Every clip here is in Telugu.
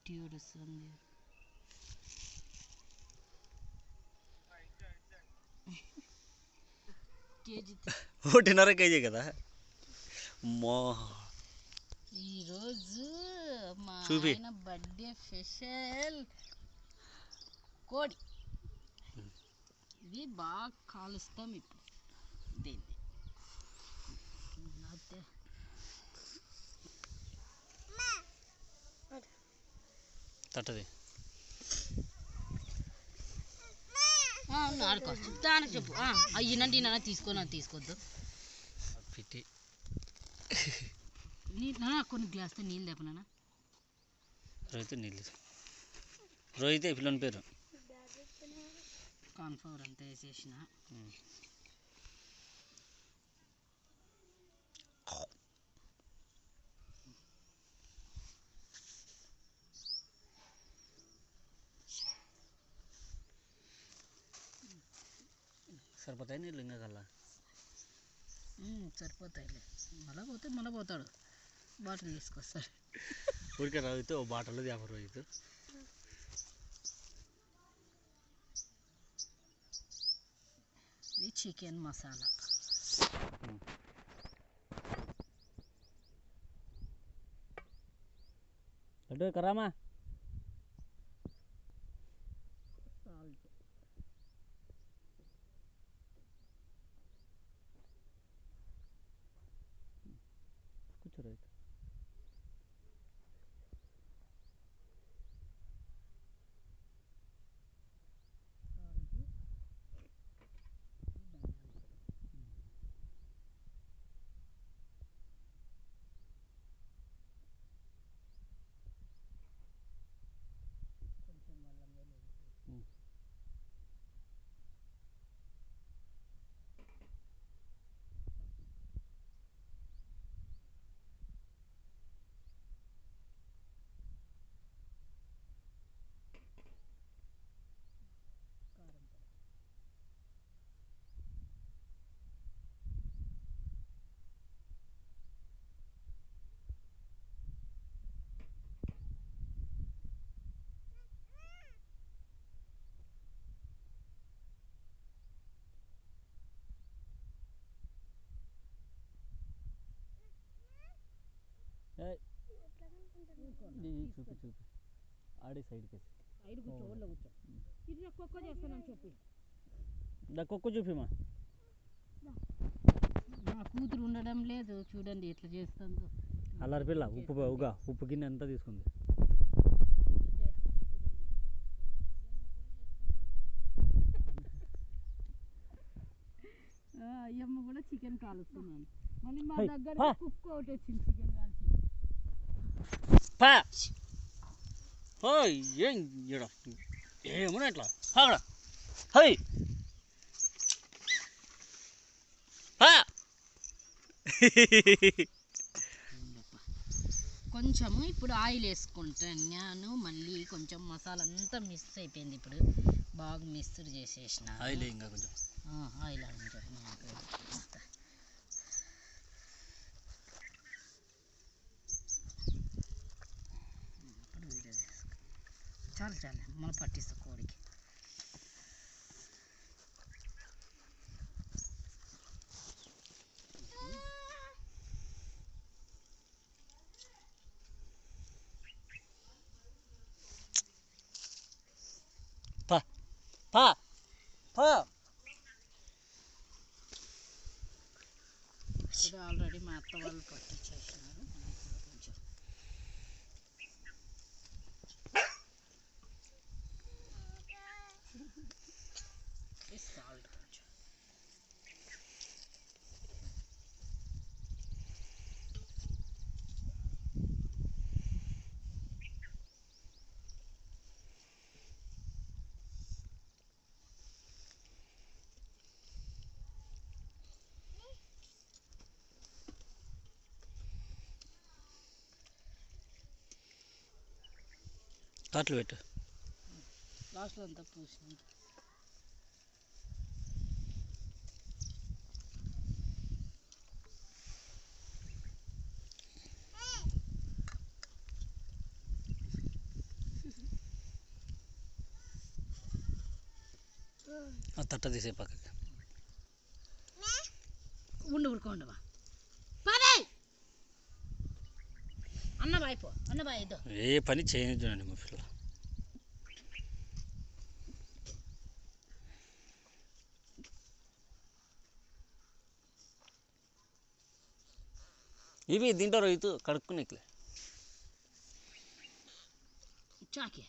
పొట్టి ఏడుస్తుంది కేజీ ఒకటిన్నర కేజీ కదా మో ఈరోజు మా చూపి. ఆయన బర్త్డే స్పెషల్ కోడి ఇది బాగా కాలుస్తాం ఇప్పుడు దీన్ని అయితే తట్టది. ఆ, అవును ఆడుకోవచ్చు దానికి చెప్పు. అయ్యినండి నాన్న తీసుకొని తీసుకోవద్దు నీ నాన్న కొన్ని గ్లాస్తో నీళ్ళు లేపనా రోహిత్ నీళ్ళు రోహిత్ పిల్లని పేరు. కాన్ఫ్లవర్ అంతా వేసేసిన. సరిపోతాయి నీళ్ళు ఇంకా కల్లా? సరిపోతాయిలే. మళ్ళీ పోతే మళ్ళీ పోతాడు. బాటిల్ తీసుకొస్తాడు. ఊరికే రోహిత్ ఓ బాటలు యాభై ఇది చికెన్ మసాలా. అడ్డు కరామా చూపి చూపి. ఆడి సైడ్కి వేసి సైడ్ కూర్చో. ఊళ్ళో కూర్చో ఇది ఒక్కొక్క చేస్తానని చెప్పి. దా కుక్క చూపిమా? నా కూతురు ఉండడం లేదు. చూడండి ఎట్లా చేస్తుందో. అల్లరి పిల్ల ఉప్పు ఉగా ఉప్పు గిన్నె అంతా తీసుకుంది. అయ్యమ్మ కూడా చికెన్ కాలుస్తున్నాను మళ్ళీ మా దగ్గర. కుక్క ఒకటి వచ్చింది చికెన్ కాల్చి ఏం ఈడ? ఏమన్నా ఇట్లా? అక్కడ కొంచెము ఇప్పుడు ఆయిల్ వేసుకుంటాను మళ్ళీ కొంచెం మసాలా అంతా మిక్స్ అయిపోయింది ఇప్పుడు. బాగా మిక్స్ చేసేసిన ఆయిల్ ఇంకా కొంచెం. ఆయిల్ అని చెప్పి నాకు ఇస్తా. ఇప్పుడు వీడియో తీసుకో. చాలు చాలు మన పట్టిస్తా కోడికి పా పా పా ఇప్పుడు ఆల్రెడీ మా అత్త వాళ్ళు పట్టించేసినారు తాట్లు పెట్టు లాస్ట్లో అంతా పూసింది ఆ తట్ట తీసే పక్కకి ఉండు ఉడుకోండి ఏ పని చేయని చూడండి మా పిల్ల. ఇవి తింటారు ఇది కడుక్కునేకిలే చాకి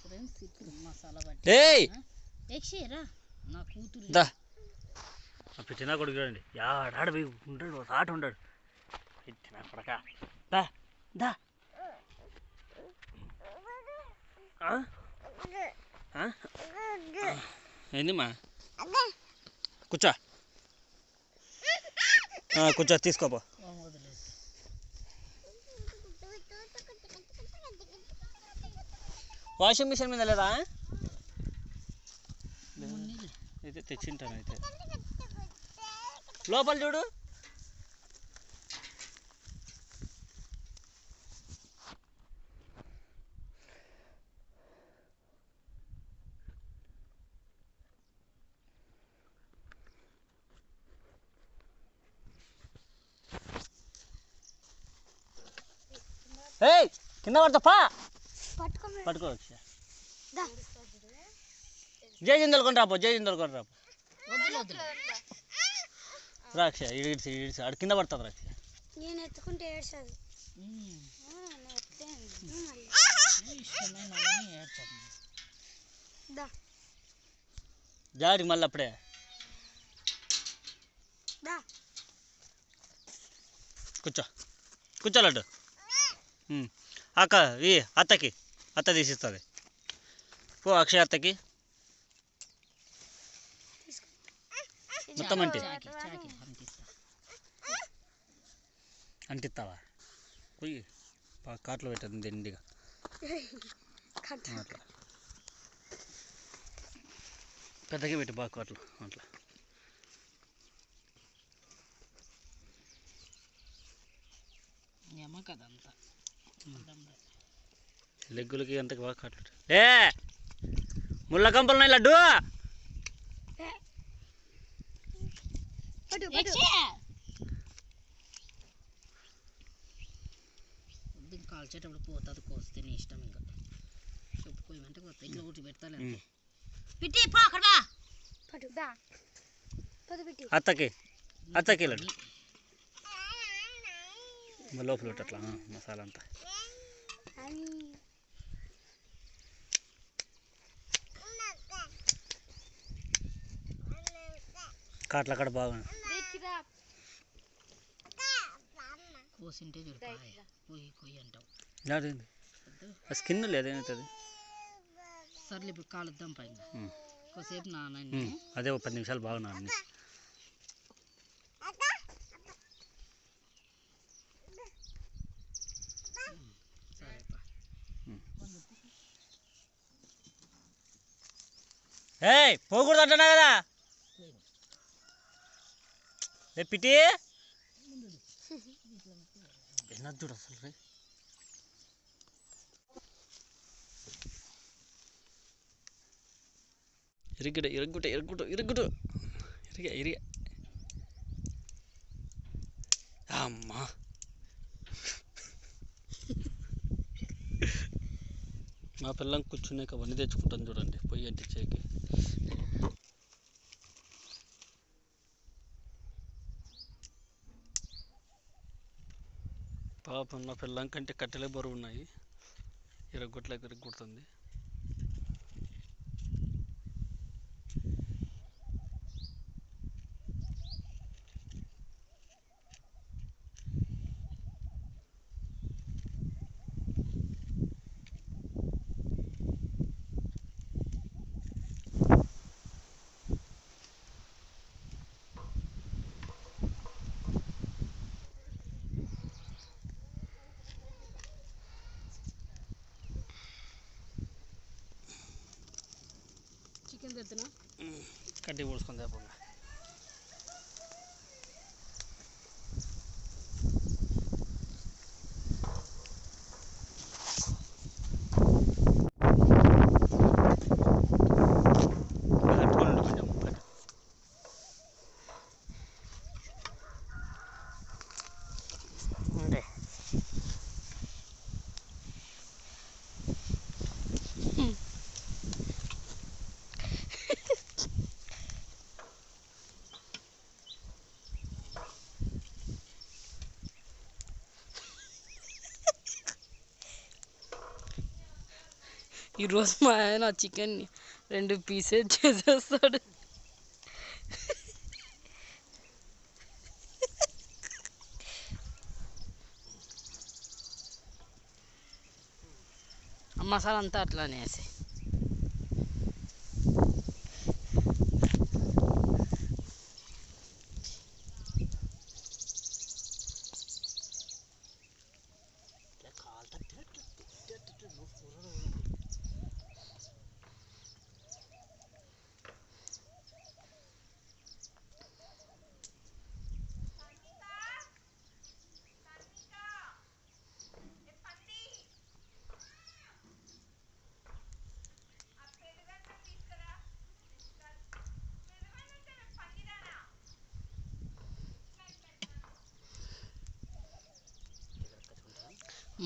ఫ్రెండ్స్ ఇప్పుడు మసాలా పట్టి ఏయ్! ఎక్సిరా నా కూతురు పెట్టినా కొడుకు చూడండి యాడాడు పోయి ఉంటాడు ఆట ఉంటాడు. పెట్టినా కొడక దా కూర్చో. కూర్చో తీసుకోపో వాషింగ్ మిషన్ మీద లేదా. అయితే తెచ్చింటాను అయితే. లోపల చూడు. కింద పడతా పా. పట్టుకోవచ్చు. జై జిందల్ కొని రాపో జై జిందల్ కొని రాపో రాక్ష ఇడిసి ఇడిసి ఆడు కింద పడుతుంది రాక్ష. నేను ఎత్తుకుంటే ఏడ్చదు. జాడి మళ్ళీ. అప్పుడే. దా. కూర్చో. కూర్చో లడ్డు ఉమ్. అక్క ఈ అత్తకి అత్త తీసిస్తుంది. పో అక్షయ్ అత్తకి. మొత్తం అంటే. అంటిస్తావా? పోయి కాట్లో పెట్టదు దిండిగా అట్లా. పెద్దగా పెట్టి బాగా కాట్లో అట్లా. ఏమో కదంతా. లెగ్గులకి అంతకు బాగా కాట్లు పెట్టు. ఏ! ముళ్ళ కంపలు ఉన్నాయి లడ్డు! కాల్చేటప్పుడు పోతుంది కోస్తే నీ ఇష్టం ఇంకా. చెప్పుకోమంటే ఇట్లా ఉమ్. పిట్టి పో అక్కడ బా. పట్టు దా పట్టు పెట్టి. అత్తకి అత్తకి లడ్డు లోపల అట్లా మసాలా అంతా. కాట్ల కాడ బాగా కోసింటే పోయి కొయ్యి అంటావు. స్కిన్ లేదేమవుతుంది సర్లే ఇప్పుడు కాలుద్దాం పైన. కొద్దిసేపు నానండి అదే ఒక పది నిమిషాలు బాగా నాని ఏయ్ పోకూడదు అంటున్నా కదా ఏ పిటి వినద్దు చూడు అసలు రే ఇరుగ్గుట ఇరుగ్గుట ఇరుగ్గుట ఇరుగ్గుట ఇరిగా ఇరిగా అమ్మా మా పిల్లం కూర్చున్నాక అవన్నీ తెచ్చుకుంటాను చూడండి. పొయ్యి అంటించేకి పాపం నా పిల్లం కంటే కట్టెలే బరువు ఉన్నాయి. ఇరగొట్లేక ఇరగొడుతుంది. చికెన్ తెస్తున్నా కడ్డీ పోసుకొని తేపంగా ఈరోజు మా ఆయన చికెన్ రెండు పీసెస్ చేసేస్తాడు. మసాలా అంతా అట్లానే వేసి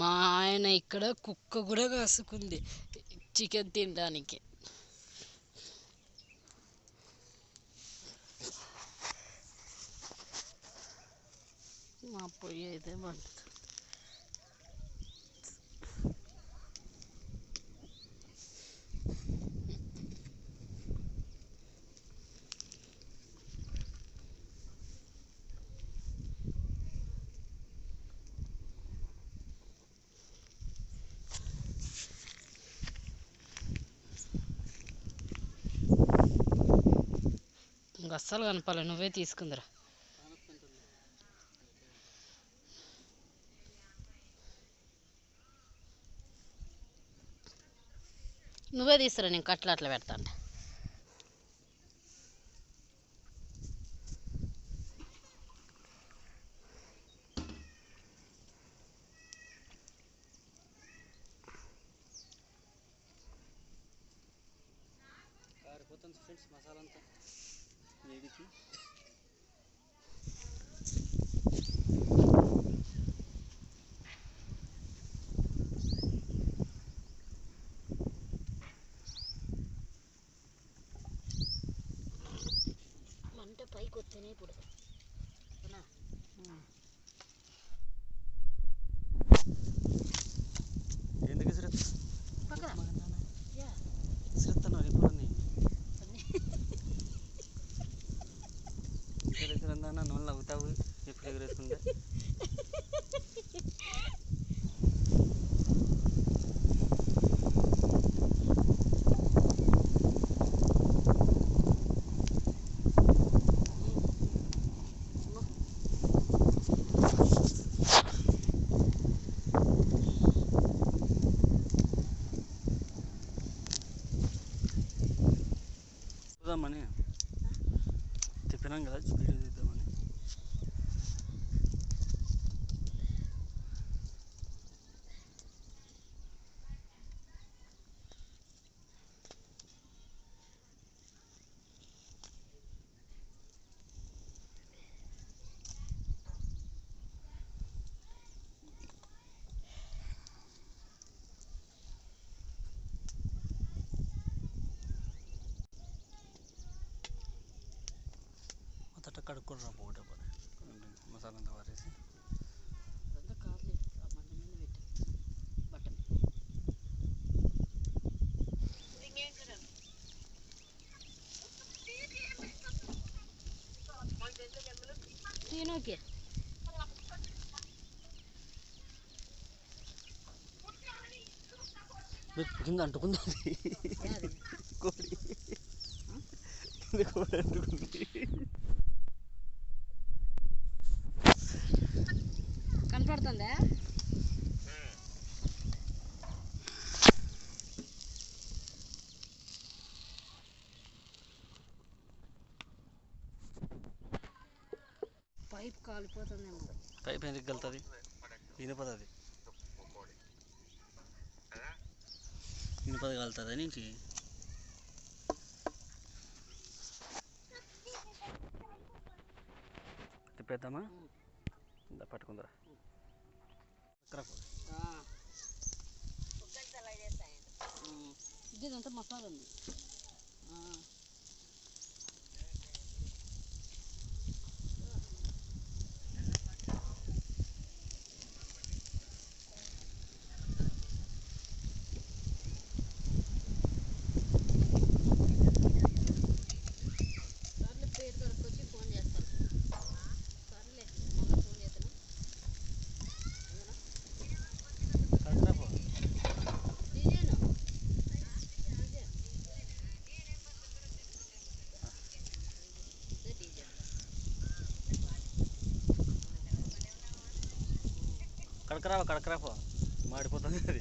మా ఆయన ఇక్కడ కుక్క కూడా కాసుకుంది. చికెన్ తినడానికి మా పొయ్యి అయితే మండుతుంది ఇంక అస్సలు కనపాలి నువ్వే తీసుకుందిరా. నువ్వే తీసుకురా నేను కట్లు అట్లా పెడతాను కారిపోతుంది ఫ్రెండ్స్ మసాలా అంతా వేడికి మంట పైకి చూద్దామని చెప్పినాం కదా స్పీడ్ తీద్దామని మొదట కడుక్కొని రా ఒకటే పని మసాలా అంతా వారేసి అదంతా కాదులే ఆ మంట మీద పెట్టు బట్ట మీద. తినోకే మీరు కింద అంటుకుంది యాది? కోడి కింద కోడి అంటుకుంది కనపడుతుందా పైప్ కాలిపోతుందేమో. పైపు ఎందుకు వెళ్తుంది ఇనుపది ఇనుపది కలుతుంది నీకు తిప్పేద్దామా పట్టుకుందరా ఇదంతా మసాలా ఉంది కడకరావా కడకరాపో మాడిపోతుంది అది.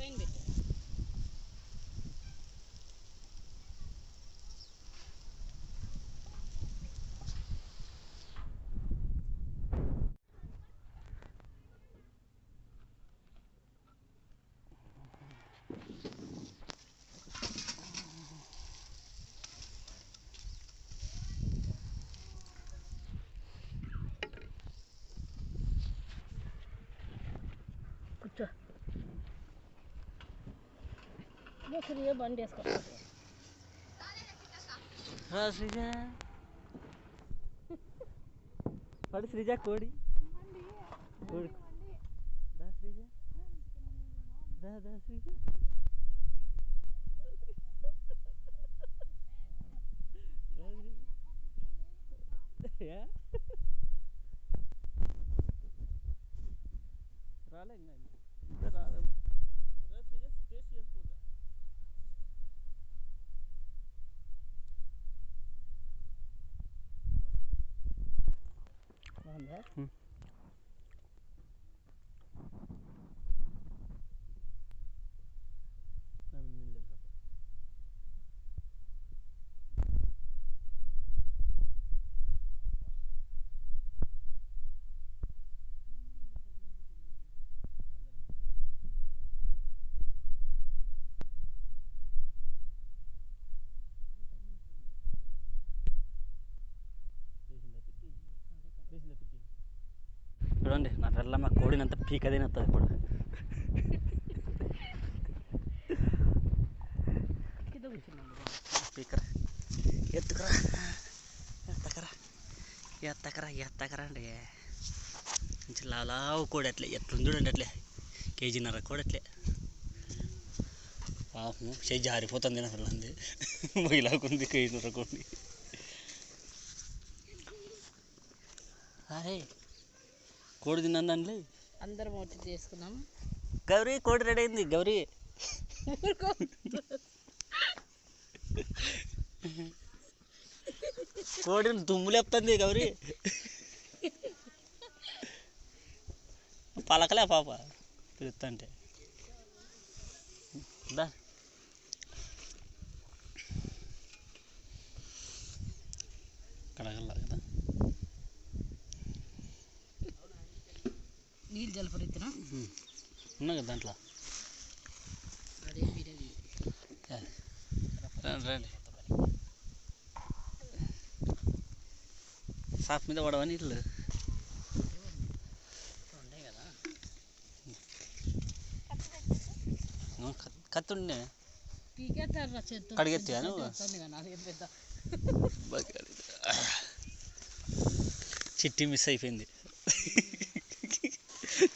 ఫ్రీగా బండి వేసుకో రా శ్రీజ పడు శ్రీజ కోడి కోడి దా శ్రీజ దా దా శ్రీజ ఏ? రాలే ఇంకా ఇంకా రాలేము 嗯。పీక తినస్తుంది ఇప్పుడు. కింద కూర్చున్నాను. పీకరా. ఎత్తుకురా. ఎత్తకరా. ఎత్తకరా ఎత్తకరా అండి. మంచి లావు కోడి అట్లే ఎట్లుంది చూడండి అట్లే. కేజీన్నర కోడి అట్లే పాపం చేయి జారిపోతుంది నా పిల్లంది మహిళకుంది కేజీన్నర కోడి. అరే కోడి తిన్నాను అందరం వచ్చి చేసుకున్నాం గౌరీ కోడి రెడీ అయింది గౌరీ. కోడిని దుమ్ము లేపుతుంది గౌరీ. పలకలే పాప పిలుస్తుంటే దా కడగల కదా నీళ్ళు జలపరిత్తున ఉన్నా కదా దాంట్లో? రండి రండి. సాఫ్ మీద పడవా నీళ్ళు? ఉన్నాయి కదా. ఆ, కత్- కత్తి ఉండే. పీకేస్తారా చెత్త. కడిగెత్తివా నువ్వు? అదేం పెద్ద. చిట్టి మిస్ అయిపోయింది.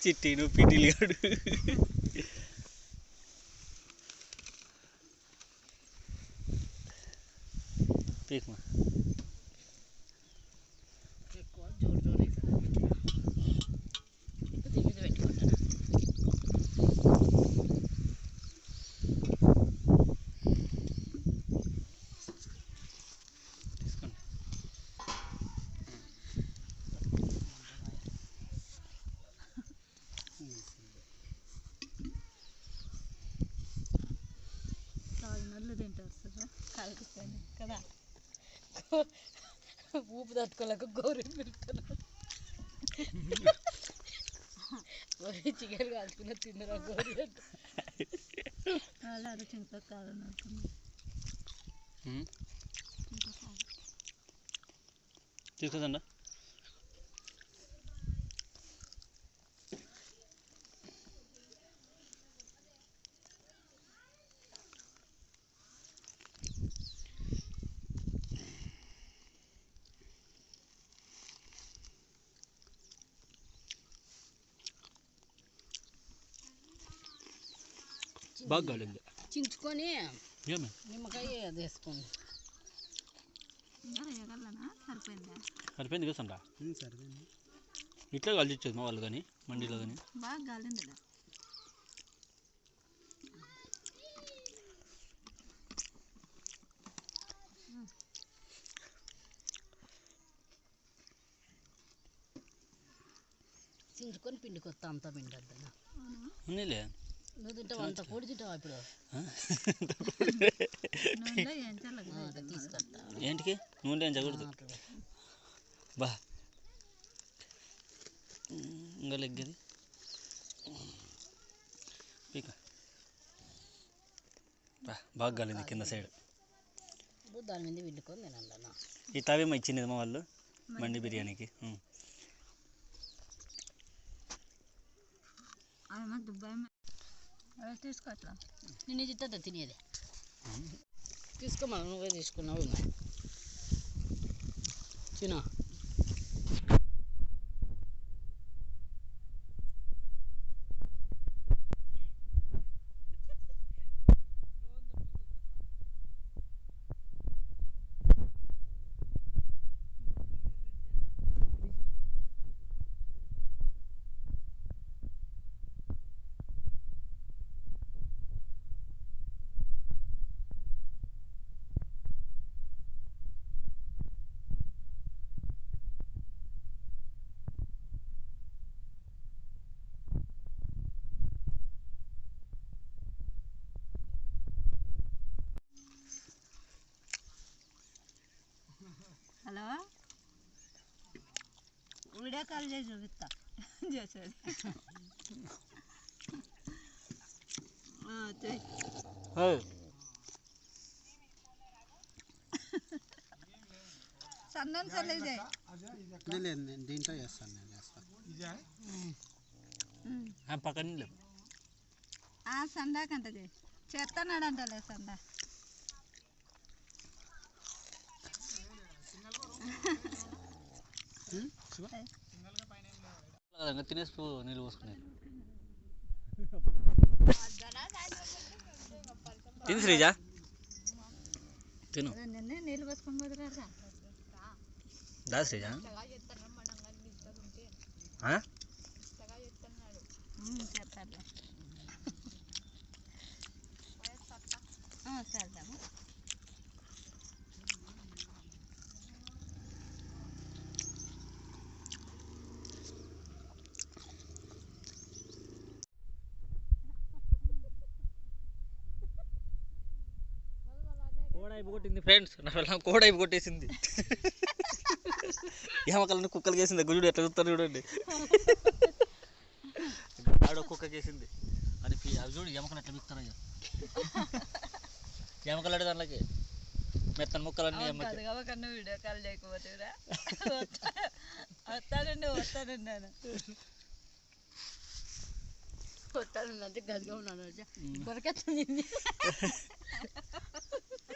చిట్టి నువ్వు ఊపు తట్టుకోలేక గౌరీ గౌరీ చికెన్ కాల్చుకున్న తిన్నరా గౌరీ అంటే. అలా అది చింతకాలని అనుకున్నాను ఉమ్. తీసుకుందా బాగా కాలేదు చించుకొని ఏమే నిమ్మకాయ వేసుకోండి సరిపోయింది కదా సంట ఇట్లా కలిసిచ్చేది మా వాళ్ళు కానీ మండీలో కానీ బాగా గాలింది చించుకొని పిండికొత్తా అంతా పిండి వద్దా ఉన్నీలే. నువ్వు తింటావు? అంత పొడి తింటావా ఇప్పుడు? ఆ, అట్లా తీసుకొస్తా ఏంటికి? నూనె ఏం. బా. ఇంకా లెగ్గది పీక. బా బాగా గాలింది కింద సైడ్. దాని మీద తినాలన్నా ఈ తావేమో ఇచ్చింది మా వాళ్ళు మండి బిర్యానీకి. ఉం. తీసుకోవట్లా నేను తిట్టద్దా తినేది. తీసుకోమని నువ్వే తీసుకున్నావు తిన. వీడియో కాల్ చేసి చూపిస్తా. చేసేది. ఓయ్, సందన్ చల్లేదే లేదు నేను దీంట్లో చేస్తాను నేను చేస్తాను ఆ పక్కన లేవు ఆ సందాకంటది చేస్తున్నాడంటలే సందా. ఇంకా తినేసి పో, నీళ్ళు పోసుకునేది తిని శ్రీజ. తిను. దా శ్రీజ. చేద్దాము కోడ అయిపు కొట్టింది ఫ్రెండ్స్. నా వల్ల కోడ అయిపు కొట్టేసింది. ఎమకలను కుక్కలు వేసింది గుజుడు ఎట్లా చూస్తారు చూడండి. ఆడ కుక్క వేసింది అని అవి చూడు ఎమకలు ఎట్లా అయ్యా. ఎమకలు అడే దాంట్లోకి మెత్తని ముక్కలన్నీ వీడియో కాల్ చేయకపోతేరా వస్తానండి వస్తానండి నేను కొట్టాను అంటే గదిగా ఉన్నాను దొరకెత్తుంది